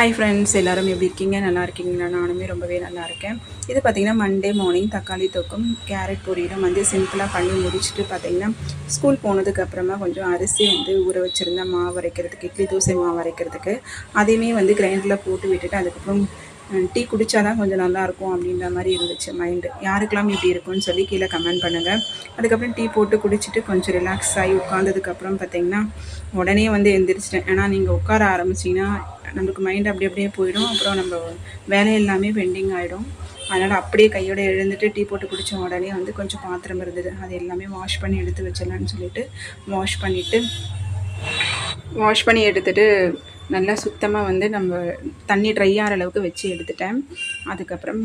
Hi friends எல்லாரும் எப்படி இருக்கீங்க? நல்லா இருக்கீங்களா? நானுமே ரொம்பவே நல்லா இருக்கேன். இது பார்த்திங்கன்னா மண்டே மார்னிங் தக்காளி தொக்கும் கேரட் பொரியலும் வந்து சிம்பிளாக பண்ணி முடிச்சுட்டு பார்த்திங்கன்னா ஸ்கூல் போனதுக்கு அப்புறமா கொஞ்சம் அரிசி வந்து ஊற வச்சுருந்தேன். மாவு அரைக்கிறதுக்கு இட்லி தோசை மாவு அரைக்கிறதுக்கு. அதையுமே வந்து கிரைண்டரில் போட்டு விட்டுட்டு அதுக்கப்புறம் டீ குடித்தா தான் கொஞ்சம் நல்லாயிருக்கும் அப்படின்ற மாதிரி இருந்துச்சு மைண்டு யாருக்கெல்லாம் இப்படி இருக்கும்னு சொல்லி கீழே கமெண்ட் பண்ணுங்கள் அதுக்கப்புறம் டீ போட்டு குடிச்சிட்டு கொஞ்சம் ரிலாக்ஸ் ஆகி உட்காந்ததுக்கப்புறம் பார்த்திங்கன்னா உடனே வந்து எந்திரிச்சிட்டேன். ஏன்னா நீங்கள் உட்கார ஆரம்பிச்சிங்கன்னா நம்மளுக்கு மைண்ட் அப்படி அப்படியே போயிடும். அப்புறம் நம்ம வேலை எல்லாமே பெண்டிங் ஆகிடும் அதனால் அப்படியே கையோட எழுந்துட்டு டீ போட்டு குடித்த உடனே வந்து கொஞ்சம் பாத்திரம் இருந்தது. அது எல்லாமே வாஷ் பண்ணி எடுத்து வச்சிடலான்னு சொல்லிட்டு வாஷ் பண்ணிவிட்டு வாஷ் பண்ணி எடுத்துகிட்டு நல்லா சுத்தமாக வந்து நம்ம தண்ணி ட்ரை ஆகிற அளவுக்கு வச்சு எடுத்துட்டேன். அதுக்கப்புறம்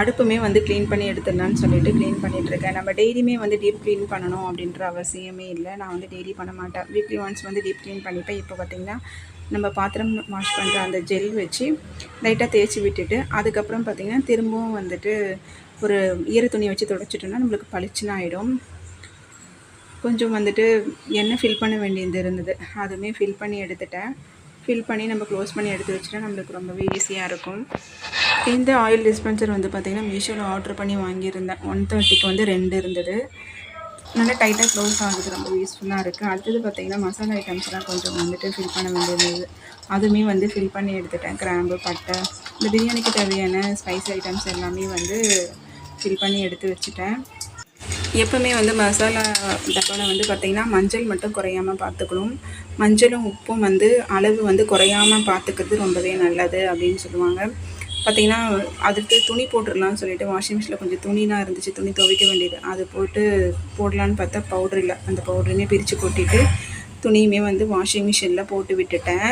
அடுப்புமே வந்து க்ளீன் பண்ணி எடுத்துடலான்னு சொல்லிட்டு க்ளீன் பண்ணிகிட்ருக்கேன் நம்ம டெய்லியுமே வந்து டீப் க்ளீன் பண்ணணும் அப்படின்ற அவசியமே இல்லை. நான் வந்து டெய்லி பண்ண மாட்டேன். வீக்லி ஒன்ஸ் வந்து டீப் க்ளீன் பண்ணிப்பேன். இப்போ பார்த்திங்கன்னா நம்ம பாத்திரம் வாஷ் பண்ணுற அந்த ஜெல் வச்சு லைட்டாக தேய்ச்சி விட்டுட்டு அதுக்கப்புறம் பார்த்திங்கன்னா திரும்பவும் வந்துட்டு ஒரு ஈர துணி வச்சு தொடச்சிட்டோன்னா நம்மளுக்கு பளிச்சுன்னு ஆகிடும் கொஞ்சம் வந்துட்டு எண்ணெய் ஃபில் பண்ண வேண்டியது இருந்தது அதுவுமே ஃபில் பண்ணி எடுத்துட்டேன். ஃபில் பண்ணி நம்ம க்ளோஸ் பண்ணி எடுத்து வச்சுட்டா நம்மளுக்கு ரொம்பவே ஈஸியாக இருக்கும். இந்த ஆயில் டிஸ்பென்சர் வந்து பார்த்திங்கன்னா மீஷோவில் ஆர்டர் பண்ணி வாங்கியிருந்தேன். ஒன் தேர்ட்டிக்கு வந்து ரெண்டு இருந்தது. நல்லா டைட்டாக க்ளோஸ் ஆகுது ரொம்ப யூஸ்ஃபுல்லாக இருக்குது அடுத்தது பார்த்திங்கன்னா மசாலா ஐட்டம்ஸ்லாம் கொஞ்சம் வந்துட்டு ஃபில் பண்ண வேண்டியிருந்தது அதுவுமே வந்து ஃபில் பண்ணி எடுத்துட்டேன். கிராம்பு பட்டை இந்த பிரியாணிக்கு தேவையான ஸ்பைஸ் ஐட்டம்ஸ் எல்லாமே வந்து ஃபில் பண்ணி எடுத்து வச்சுட்டேன். எப்போவுமே வந்து மசாலா டப்பாவில் வந்து பார்த்திங்கன்னா மஞ்சள் மட்டும் குறையாமல் பார்த்துக்கணும். மஞ்சளும் உப்பும் வந்து அளவு வந்து குறையாமல் பார்த்துக்கிறது ரொம்பவே நல்லது அப்படின்னு சொல்லுவாங்க. பார்த்திங்கன்னா அதுக்கு துணி போட்டுடலாம்னு சொல்லிட்டு வாஷிங் மிஷினில் கொஞ்சம் துணிலாம் இருந்துச்சு துணி துவைக்க வேண்டியது. அது போட்டு போடலான்னு பார்த்தா பவுடர் இல்லை. அந்த பவுடருமே பிரித்து கொட்டிட்டு துணியுமே வந்து வாஷிங் மிஷினில் போட்டு விட்டுட்டேன்.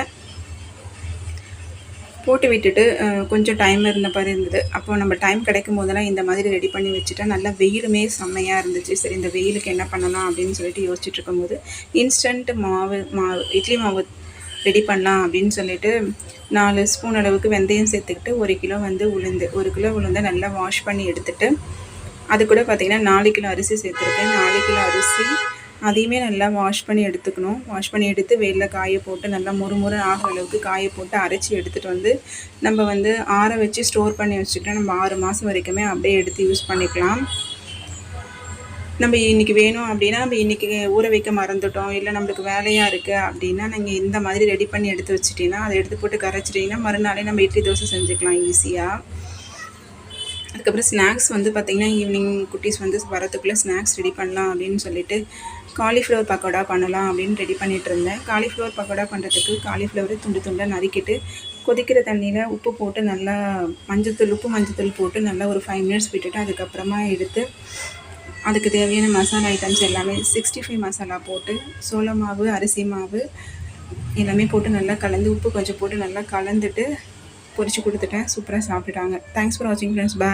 போட்டு விட்டுட்டு கொஞ்சம் டைம் இருந்த மாதிரி இருந்தது. அப்போ நம்ம டைம் கிடைக்கும் போதெல்லாம் இந்த மாதிரி ரெடி பண்ணி வச்சுட்டா நல்லா வெயிலுமே செம்மையாக இருந்துச்சு. சரி இந்த வெயிலுக்கு என்ன பண்ணலாம் அப்படின்னு சொல்லிட்டு யோசிச்சுட்டு இருக்கும்போது இன்ஸ்டன்ட் மாவு மாவு இட்லி மாவு ரெடி பண்ணலாம் அப்படின்னு சொல்லிட்டு நாலு ஸ்பூன் அளவுக்கு வெந்தயம் சேர்த்துக்கிட்டு ஒரு கிலோ வந்து உளுந்து ஒரு கிலோ உளுந்தை நல்லா வாஷ் பண்ணி எடுத்துகிட்டு அது கூட பார்த்திங்கன்னா நாலு கிலோ அரிசி சேர்த்துருக்கேன். நாலு கிலோ அரிசி அதையுமே நல்லா வாஷ் பண்ணி எடுத்துக்கணும். வாஷ் பண்ணி எடுத்து வெயிலில் காய போட்டு நல்லா முறுமுறு ஆகிற அளவுக்கு காய போட்டு அரைச்சி எடுத்துகிட்டு வந்து நம்ம வந்து ஆற வச்சு ஸ்டோர் பண்ணி வச்சுக்கிட்டா நம்ம ஆறு மாதம் வரைக்குமே அப்படியே எடுத்து யூஸ் பண்ணிக்கலாம். நம்ம இன்றைக்கி வேணும் அப்படின்னா நம்ம இன்றைக்கி ஊற வைக்க மறந்துட்டோம் இல்லை நம்மளுக்கு வேலையாக இருக்குது அப்படின்னா நீங்கள் இந்த மாதிரி ரெடி பண்ணி எடுத்து வச்சிட்டிங்கன்னா அதை எடுத்து போட்டு கரைச்சிட்டிங்கன்னா மறுநாளே நம்ம இட்லி தோசை செஞ்சுக்கலாம் ஈஸியாக அதுக்கப்புறம் ஸ்நாக்ஸ் வந்து பார்த்திங்கன்னா ஈவினிங் குட்டீஸ் வந்து வரத்துக்குள்ளே ஸ்நாக்ஸ் ரெடி பண்ணலாம் அப்படின்னு சொல்லிட்டு காலிஃப்ளவர் பக்கோடா பண்ணலாம் அப்படின்னு ரெடி பண்ணிகிட்டு இருந்தேன் காலிஃப்ளவர் பக்கோடா பண்ணுறதுக்கு காலிஃப்ளவரை துண்டு துண்டாக நறுக்கிட்டு கொதிக்கிற தண்ணியில் உப்பு போட்டு நல்லா மஞ்சத்தூள் உப்பு மஞ்சத்தூள் போட்டு நல்லா ஒரு ஃபைவ் மினிட்ஸ் விட்டுட்டு அதுக்கப்புறமா எடுத்து அதுக்கு தேவையான மசாலா ஐட்டம்ஸ் எல்லாமே சிக்ஸ்டி ஃபைவ் மசாலா போட்டு சோள மாவு அரிசி மாவு எல்லாமே போட்டு நல்லா கலந்து உப்பு கொஞ்சம் போட்டு நல்லா கலந்துட்டு பொரித்து கொடுத்துட்டேன். சூப்பராக சாப்பிட்டுட்டாங்க. தேங்க்ஸ் ஃபார் வாட்சிங் ஃப்ரெண்ட்ஸ் பாய்